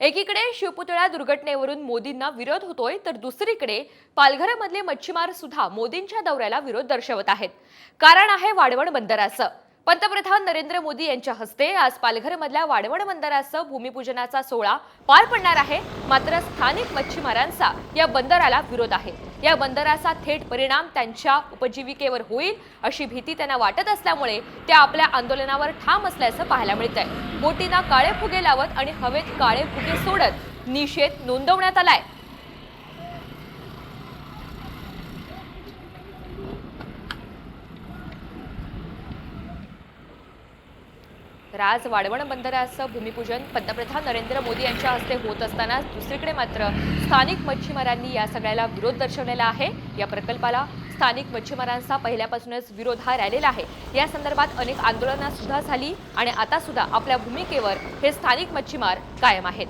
एकीकडे शिवपुतळा दुर्घटनेवरून मोदींना विरोध होतोय तर दुसरीकडे पालघरमधले मच्छीमार सुद्धा मोदींच्या दौऱ्याला विरोध दर्शवत आहेत. कारण आहे वाढवण बंदराचं. पंतप्रधान नरेंद्र मोदी यांच्या हस्ते आज पालघरमधल्या वाढवण बंदराचं भूमिपूजनाचा सोहळा पार पडणार आहे. मात्र स्थानिक मच्छीमारांचा या बंदराला विरोध आहे. या बंदराचा थेट परिणाम त्यांच्या उपजीविकेवर होईल अशी भीती त्यांना वाटत असल्यामुळे ते आपल्या आंदोलनावर ठाम असल्याचं पाहायला मिळतंय. बोटींना काळे फुगे लावत आणि हवेत काळे फुगे सोडत निषेध नोंदवण्यात आलाय. तर आज वाढवण बंदराचं भूमिपूजन पंतप्रधान नरेंद्र मोदी यांच्या हस्ते होत असताना दुसरीकडे मात्र स्थानिक मच्छीमारांनी या सगळ्याला विरोध दर्शवलेला आहे. या प्रकल्पाला स्थानिक मच्छीमारांचा पहिल्यापासूनच विरोध हा राहिलेला आहे. या संदर्भात अनेक आंदोलनं सुद्धा झाली आणि आता सुद्धा आपल्या भूमिकेवर हे स्थानिक मच्छीमार कायम आहेत.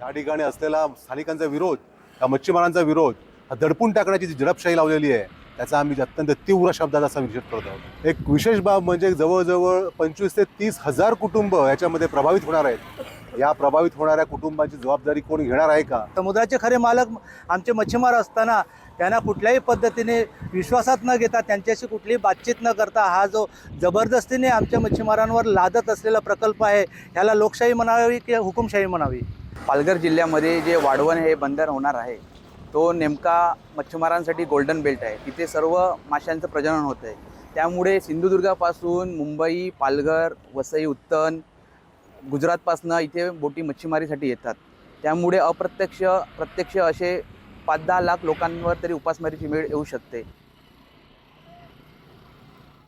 या ठिकाणी असलेला स्थानिकांचा विरोध या मच्छीमारांचा विरोध हा दडपून टाकण्याची जी जडपशाही लावलेली आहे त्याचा आम्ही अत्यंत तीव्र शब्दात असा निषेध करत आहोत. एक विशेष बाब म्हणजे जवळजवळ पंचवीस ते तीस हजार कुटुंब याच्यामध्ये प्रभावित होणार आहेत. या प्रभावित होणाऱ्या कुटुंबाची जबाबदारी कोण घेणार आहे का? समुद्राचे खरे मालक आमचे मच्छीमार असताना त्यांना कुठल्याही पद्धतीने विश्वासात न घेता त्यांच्याशी कुठलीही बातचीत न करता हा जो जबरदस्तीने आमच्या मच्छीमारांवर लादत असलेला प्रकल्प आहे ह्याला लोकशाही म्हणावी की हुकुमशाही म्हणावी? पालघर जिल्ह्यामध्ये जे वाढवण हे बंदर होणार आहे तो नेमका मच्छीमारांसाठी गोल्डन बेल्ट आहे. तिथे सर्व माशांचं प्रजनन होतं आहे त्यामुळे सिंधुदुर्गापासून मुंबई पालघर वसई उत्तन गुजरातपासनं इथे बोटी मच्छीमारीसाठी येतात. त्यामुळे अप्रत्यक्ष प्रत्यक्ष असे पाच दहा लाख लोकांवर तरी उपासमारीची वेळ येऊ शकते.